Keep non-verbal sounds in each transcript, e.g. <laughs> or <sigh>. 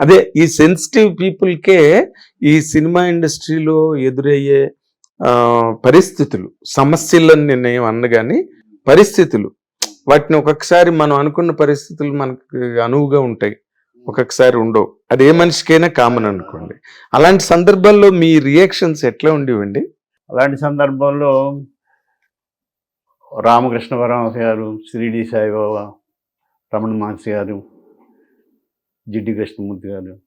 అదే ఈ సెన్సిటివ్ పీపుల్కే ఈ సినిమా ఇండస్ట్రీలో ఎదురయ్యే పరిస్థితులు సమస్యలను నేను అన్నగాని పరిస్థితులు. వాటిని ఒక్కొక్కసారి మనం అనుకున్న పరిస్థితులు మనకు అనువుగా ఉంటాయి. ఒక్కొక్కసారి ఉండవు. అది ఏ మనిషికైనా కామన్ అనుకోండి. అలాంటి సందర్భాల్లో మీ రియాక్షన్స్ ఎట్లా ఉండేవండి? అలాంటి సందర్భంలో రామకృష్ణ పరమహంస గారు షిరిడి సాయిబాబా రమణ మహర్షి గారు జిడ్డి కృష్ణమూర్తి గారు.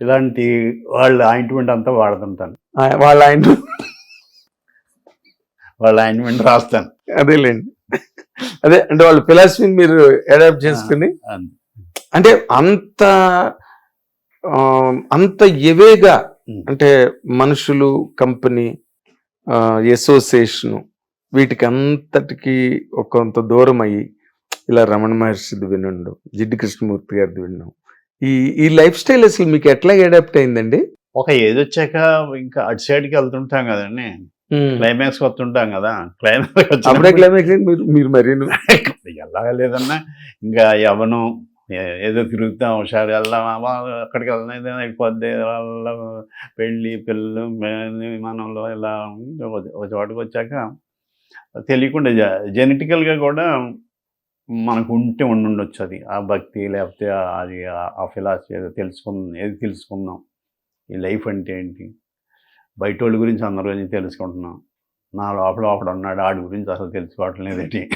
ఇలాంటి వాళ్ళ ఆయింట్మెంట్ అంతా వాడుతుంటాను వాళ్ళ ఆయన వాళ్ళ ఆయింట్మెంట్ రాస్తాను. అదేలేండి. అదే అంటే వాళ్ళ ఫిలాసఫీని మీరు అడాప్ట్ చేసుకుని. అంటే అంత అంత ఎవేగా. అంటే మనుషులు కంపెనీ అసోసియేషను వీటికి అంతటికి కొంత దూరం అయ్యి ఇలా రమణ మహర్షిది వినండు జిడ్డు కృష్ణమూర్తి గారిది విన్నాం. ఈ ఈ లైఫ్ స్టైల్ అసలు మీకు ఎట్లా అడాప్ట్ అయిందండి? ఒక ఏజ్ వచ్చాక ఇంకా అటు సైడ్కి వెళ్తుంటాం కదండి. క్లైమాక్స్ వస్తుంటాం కదా. క్లైమాక్స్ అప్పుడే క్లైమాక్స్ మీరు మీరు <laughs> ఎలాగ లేదన్నా ఇంకా యవనం ఏ- ఏదో తిరుగుతాం హుషారు వెళ్దాం అక్కడికి వెళ్దాం ఏదైనా అయిపోద్ది వాళ్ళ పెళ్ళి పిల్లలు విమానంలో ఇలా ఒక ఒక చోటుకు వచ్చాక తెలియకుండా జెనెటికల్గా కూడా మనకు ఉంటే ఉండుండొచ్చు అది. ఆ భక్తి లేకపోతే అది ఆ- ఫిలాసఫీ ఏదో తెలుసుకుందాం ఏది తెలుసుకుందాం. ఈ లైఫ్ అంటే ఏంటి? బయట వాళ్ళ గురించి అందరి గురించి తెలుసుకుంటున్నాం. నా లోపల ఒకడు ఉన్నాడు ఆడి గురించి అసలు తెలుసుకోవటం లేదేంటి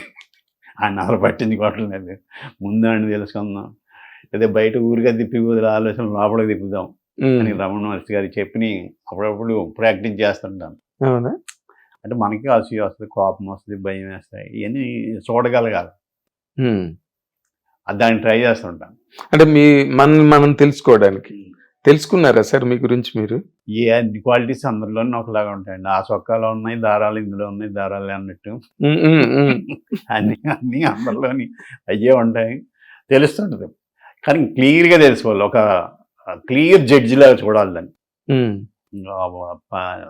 ఆయన అసలు పట్టించుకోవటం లేదు. ముందు ఆయన తెలుసుకుందాం. అదే బయట ఊరిగా తిప్పి కుదిరే ఆలోచన లోపలికి తిప్పుదాం. అని రమణ మహర్షి గారు చెప్పి అప్పుడప్పుడు ప్రాక్టీస్ చేస్తుంటాను అంటే మనకి అసూయ వస్తుంది కోపం వస్తుంది భయం వేస్తాయి ఇవన్నీ చూడగలగాలి. దాన్ని ట్రై చేస్తుంటాను అంటే మీ మన మనం తెలుసుకోవడానికి. తెలుసుకున్నారా సార్ మీ గురించి మీరు? ఏ అన్ని క్వాలిటీస్ అందరిలోనే ఒకలాగా ఉంటాయండి. ఆ చొక్కాలో ఉన్నాయి దారాలు ఇందులో ఉన్నాయి దారాలు అన్నట్టు. అన్ని అన్ని అందరిలోని అయ్యే ఉంటాయి. తెలుస్తుంటుంది. కానీ క్లియర్గా తెలుసుకోవాలి. ఒక క్లియర్ జడ్జి లాగా చూడాలి దాన్ని.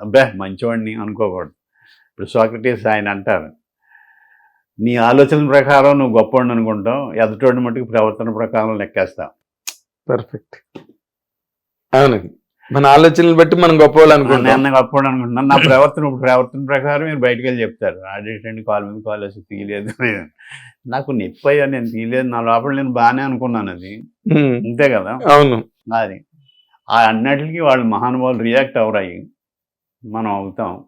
అబ్బే మంచివాడిని అనుకోకూడదు. ఇప్పుడు సోక్రటీస్ ఆయన అంటారు నీ ఆలోచన ప్రకారం నువ్వు గొప్పవాడిని అనుకుంటావు ఎదుటోడి మట్టుకు ప్రవర్తన ప్రకారం లెక్కేస్తావు. పర్ఫెక్ట్ అవునండి మన ఆలోచనలు బట్టి మనం గొప్ప వాళ్ళు అనుకుంటాం. నేను గొప్పవాడు అనుకుంటున్నాను. నా ప్రవర్తన ఇప్పుడు ప్రవర్తన ప్రకారం మీరు బయటకు వెళ్ళి చెప్తారు. ఆడేటండి కాల్ మీద కాల్ వేసి తీయలేదు. నాకు నొప్పి అయ్యా నేను తీయలేదు. నా లోపల నేను బాగానే అనుకున్నాను అది. అంతే కదా? అవును. అది. ఆ అన్నిటికీ వాళ్ళు మహానుభావులు రియాక్ట్ అవరాయి. మనం అవుతాం.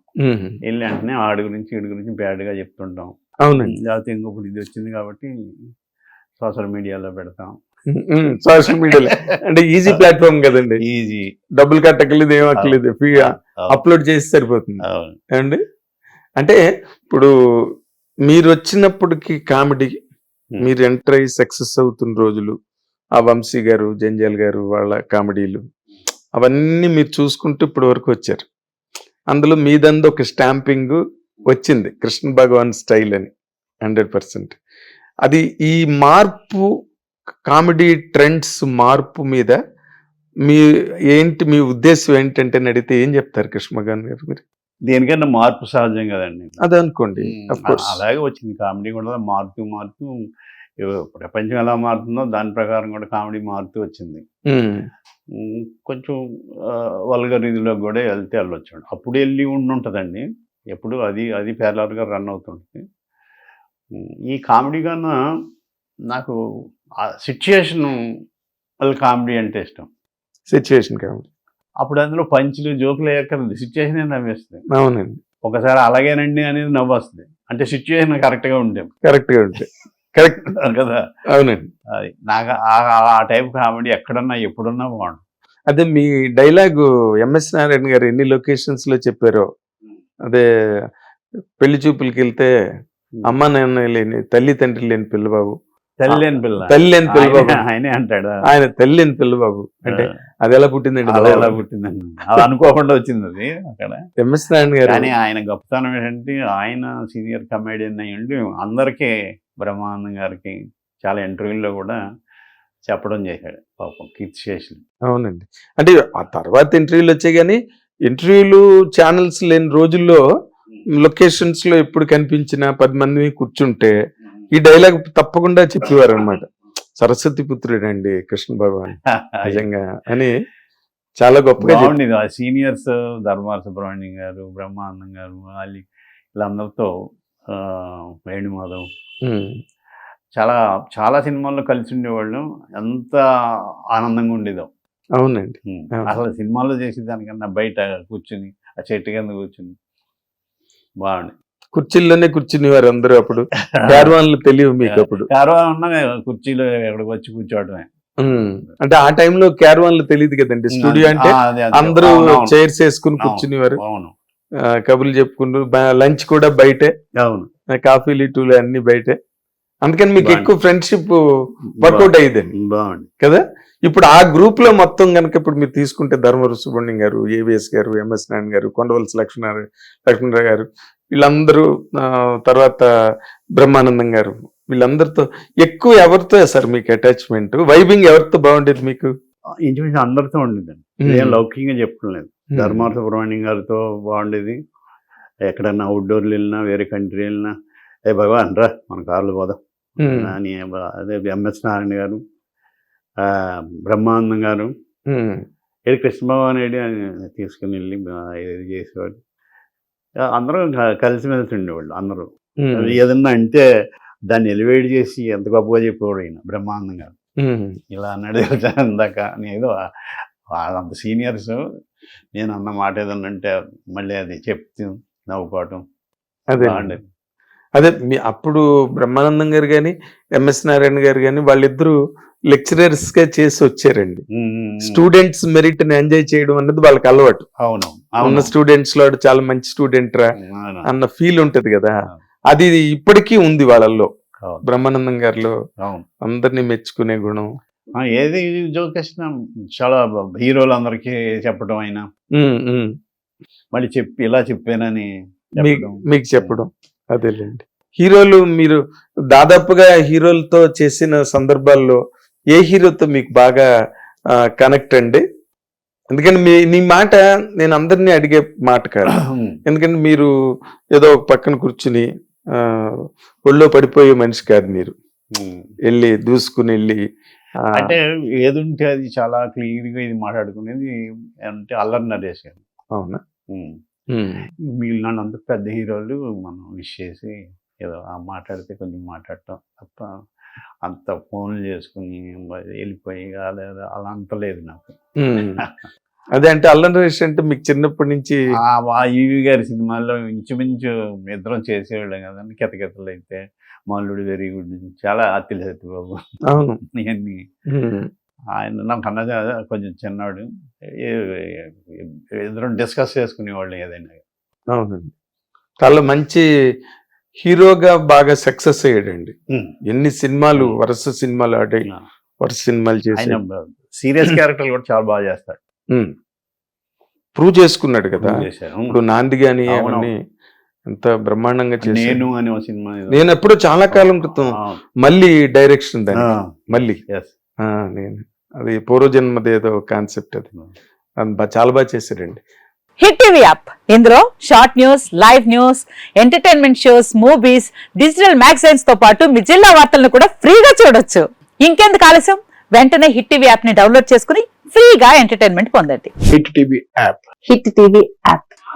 వెళ్ళి వెంటనే ఆడి గురించి వీడి గురించి బ్యాడ్గా చెప్తుంటాం. అవునండి. లేకపోతే ఇంకొకటి ఇది వచ్చింది కాబట్టి సోషల్ మీడియాలో పెడతాం. సోషల్ మీడియాలో. అంటే ఈజీ <laughs> ప్లాట్ఫామ్ కదండి. ఈజీ. డబ్బులు కట్టకలేదు ఏం అక్కర్లేదు ఫ్రీగా అప్లోడ్ చేసి సరిపోతుంది. ఏమండి? అంటే ఇప్పుడు మీరు వచ్చినప్పటికి కామెడీ. మీరు ఎంటర్ అయ్యి సక్సెస్ అవుతున్న రోజులు ఆ వంశీ గారు జంజాల్ గారు వాళ్ళ కామెడీలు అవన్నీ మీరు చూసుకుంటూ ఇప్పటి వరకు వచ్చారు. అందులో మీదందు ఒక స్టాంపింగ్ వచ్చింది కృష్ణ భగవాన్ స్టైల్ అని హండ్రెడ్ పర్సెంట్. అది ఈ మార్పు కామెడీ ట్రెండ్స్ మార్పు మీద మీ ఏంటి మీ ఉద్దేశం ఏంటంటే అడిగితే ఏం చెప్తారు కృష్ణ భగవాన్ గారు మీరు? దేనికన్నా మార్పు సహజం కదండి. అదే అనుకోండి అలాగే వచ్చింది. కామెడీ కూడా మారుతూ ఏవో ప్రపంచం ఎలా మారుతుందో దాని ప్రకారం కూడా కామెడీ మారుతూ వచ్చింది. కొంచెం వల్గర్ ఇదిలో కూడా వెళ్తే వెళ్ళొచ్చు అప్పుడు వెళ్ళి ఉండి ఉంటుందండి ఎప్పుడు అది అది పేర్లర్గా రన్ అవుతుంటుంది. ఈ కామెడీ కన్నా నాకు ఆ సిచ్యుయేషన్ వాళ్ళ కామెడీ అంటే ఇష్టం. Situation comedy. అప్పుడు అందులో పంచులు జోకులు అయ్యాక సిచ్యుయేషన్ నవ్వేస్తుంది. అవునండి. ఒకసారి అలాగేనండి అనేది నవ్వు వస్తుంది అంటే సిచ్యుయేషన్ కరెక్ట్గా ఉంటే. కరెక్ట్గా ఉంటాయి కరెక్ట్ కదా. అవునండి. అది నాకు ఆ- టైప్ కామెడీ ఎక్కడున్నా ఎప్పుడున్నా బాగుంటుంది. అదే మీ డైలాగు ఎంఎస్ నారాయణ గారు ఎన్ని లొకేషన్స్లో చెప్పారో అదే పెళ్ళి చూపులకి వెళ్తే అమ్మ నాన్న లేని తల్లి తండ్రి లేని పిల్లబాబు. తల్లి అని పిల్ల. తల్లి లేని పిల్లబాబు. ఆయన- అంటాడు. ఆయన తల్లి లేని పిల్లబాబు. అంటే అది ఎలా పుట్టిందండి అలా ఎలా పుట్టిందండి? అది అనుకోకుండా వచ్చింది అది అక్కడ. ఎంఎస్ నారాయణ గారు కానీ ఆయన గొప్పతనం ఏంటంటే ఆయన సీనియర్ కమేడియన్ అయ్యండి అందరికీ బ్రహ్మానందం గారికి చాలా ఇంటర్వ్యూల్లో కూడా చెప్పడం చేశాడు పాపం కీర్తి శేషులు. అవునండి. అంటే ఆ తర్వాత ఇంటర్వ్యూలు వచ్చాయి కానీ ఇంటర్వ్యూలు ఛానల్స్ లేని రోజుల్లో లొకేషన్స్లో ఎప్పుడు కనిపించినా పది మంది కూర్చుంటే ఈ డైలాగ్ తప్పకుండా చెప్పేవారు అనమాట సరస్వతి పుత్రుడండి కృష్ణ భగవాన్. <laughs> నిజంగా అని చాలా గొప్పగా. బాగుండేది. ఆ సీనియర్స్ ధర్మార సుబ్రహ్మణ్యం గారు బ్రహ్మానందం గారు వాళ్ళు వీళ్ళందరితో వేణుమాధవ్ చాలా చాలా సినిమాల్లో కలిసి ఉండేవాళ్ళు. ఎంత ఆనందంగా ఉండేదో. అవునండి. అసలు సినిమాల్లో చేసేదానికన్నా బయట కూర్చుని ఆ చెట్టు కింద కూర్చుని బాగుంది కుర్చీల్లోనే కూర్చునేవారు అందరూ అప్పుడు. <laughs> క్యారవాన్లు తెలియవు మీకు అప్పుడు. కారవా ఉన్న కుర్చీలో ఎక్కడికి వచ్చి కూర్చోవడమే అంటే ఆ టైంలో క్యారవాన్లు తెలియదు కదండి. స్టూడియో అంటే. అందరూ. చైర్స్ వేసుకుని. కూర్చునేవారు. అవును. కబుర్లు చెప్పుకుంటూ లంచ్ కూడా బయటే. అవును. కాఫీలు టూలు అన్ని బయటే. అందుకని మీకు. ఎక్కువ ఫ్రెండ్షిప్ వర్కౌట్ అయ్యేదండి. బాగుంది. కదా? ఇప్పుడు ఆ గ్రూప్లో మొత్తం కనుక ఇప్పుడు మీరు తీసుకుంటే ధర్మవర సుబ్రహ్మణ్యం గారు ఏవిఎస్ గారు ఎంఎస్ నారాయణ గారు కొండవలసి లక్ష్మణ లక్ష్మణరావు గారు వీళ్ళందరూ తర్వాత బ్రహ్మానందం గారు వీళ్ళందరితో ఎక్కువ ఎవరితో సార్ మీకు అటాచ్మెంట్? వైబింగ్ ఎవరితో బాగుండేది మీకు? ఇంచుమించు అందరితో ఉండేదండి. ఏం లౌకికంగా చెప్పలేదు ధర్మార్థ సుబ్రహ్మణ్యం గారితో బాగుండేది. ఎక్కడన్నా అవుట్డోర్లు వెళ్ళినా వేరే కంట్రీ వెళ్ళినా ఏ భగవాన్ రా మన కార్లు పోదాం. అని అదే ఎంఎస్ నారాయణ గారు బ్రహ్మానందం గారు. ఏడు కృష్ణభగవాన్ ఏడి అని తీసుకుని వెళ్ళి ఇది చేసేవాడు. అందరూ కలిసిమెలిసి ఉండేవాళ్ళు అందరూ. ఏదన్నా అంటే దాన్ని ఎలివేట్ చేసి ఎంత గొప్పగా చెప్పేవాడు ఆయన బ్రహ్మానందం గారు. ఇలా అన్నాడు ఇందాక నేను వాళ్ళంత సీనియర్స్. నేను అన్న మాట ఏదన్నా అంటే మళ్ళీ అది చెప్తూ నవ్వుకోవటం అదే బాగుండేది. అదే మీ అప్పుడు బ్రహ్మానందం గారు కానీ ఎంఎస్ నారాయణ గారు కానీ వాళ్ళిద్దరూ లెక్చరర్స్గా చేసి వచ్చారండి. స్టూడెంట్స్ మెరిట్ని ఎంజాయ్ చేయడం అన్నది వాళ్ళకి అలవాటు. అవును ఉన్న అవును. స్టూడెంట్స్లో చాలా మంచి స్టూడెంట్ రా అన్న ఫీల్ ఉంటది కదా. అది ఇప్పటికీ ఉంది వాళ్ళల్లో. బ్రహ్మానందం గారిలో అవును. అందరినీ మెచ్చుకునే గుణం. ఏది జోకేసిన చాలా హీరోలు అందరికీ చెప్పడం అయినా. మళ్ళీ చెప్పి ఇలా చెప్పానని మీకు చెప్పడం. అదేలేండి. హీరోలు మీరు దాదాపుగా హీరోలతో చేసిన సందర్భాల్లో ఏ హీరోతో మీకు బాగా కనెక్ట్ అండి? ఎందుకంటే మీ నీ మాట నేను అందరినీ అడిగే మాట కాదు. <clears throat> ఎందుకంటే మీరు ఏదో ఒక పక్కన కూర్చుని ఒళ్ళో పడిపోయే మనిషి కాదు మీరు. వెళ్ళి దూసుకుని వెళ్ళి అంటే ఏది ఉంటే అది చాలా క్లియర్గా ఇది మాట్లాడుకునేది అంటే అల్లరి నరేష్ గారు. అవునా? అంత పెద్ద హీరోలు మనం విష్ చేసి ఏదో ఆ మాట్లాడితే కొంచెం మాట్లాడటం తప్ప అంత ఫోన్లు చేసుకుని వెళ్ళిపోయి అలా అలా అంత లేదు నాకు. <laughs> అదే అంటే అల్లం నరేష్ అంటే మీకు చిన్నప్పటి నుంచి ఆ ఈవి గారి సినిమాల్లో ఇంచుమించు ఇద్దరం చేసేవాళ్ళం కదండి కెతకెతలు అయితే మల్లుడు వెరీ గుడ్ చాలా అత్తిలి సత్యబాబు అవును. ఇవన్నీ. ఆయన నాకు అన్నది అదే కొంచెం చిన్నాడు ఏ- ఇద్దరం డిస్కస్ చేసుకునేవాళ్ళు ఏదైనా. అవునండి. చాలా మంచి హీరోగా బాగా సక్సెస్ అయ్యాడండి. ఎన్ని సినిమాలు వరుస సినిమాలు ఆడాయి వరుస సినిమాలు చేసి సీరియస్ క్యారెక్టర్లు కూడా చాలా బాగా చేస్తాడు. ప్రూవ్ చేసుకున్నాడు కదా. ఇప్పుడు నాంది అవును. అవన్నీ ఎంత బ్రహ్మాండంగా నేను అనే సినిమా. నేను ఎప్పుడు చాలా కాలం క్రితం మళ్ళీ డైరెక్షన్ దాన్ని ఆ, మళ్ళీ. Yes. ఆ, నేను. అది పూర్వజన్మది ఏదో కాన్సెప్ట్ అది. బా- చాలా బాగా చేశాడండి. Hit TV app. ఇందులో short news live news entertainment shows movies digital మ్యాగజైన్స్తో పాటు మీ జిల్లా వార్తలను కూడా ఫ్రీగా చూడొచ్చు. ఇంకెందుకు ఆలస్యం? వెంటనే హిట్ టీవీ యాప్ని డౌన్లోడ్ చేసుకుని ఫ్రీగా ఎంటర్టైన్మెంట్ పొందండి. Hit TV app. Hit TV app.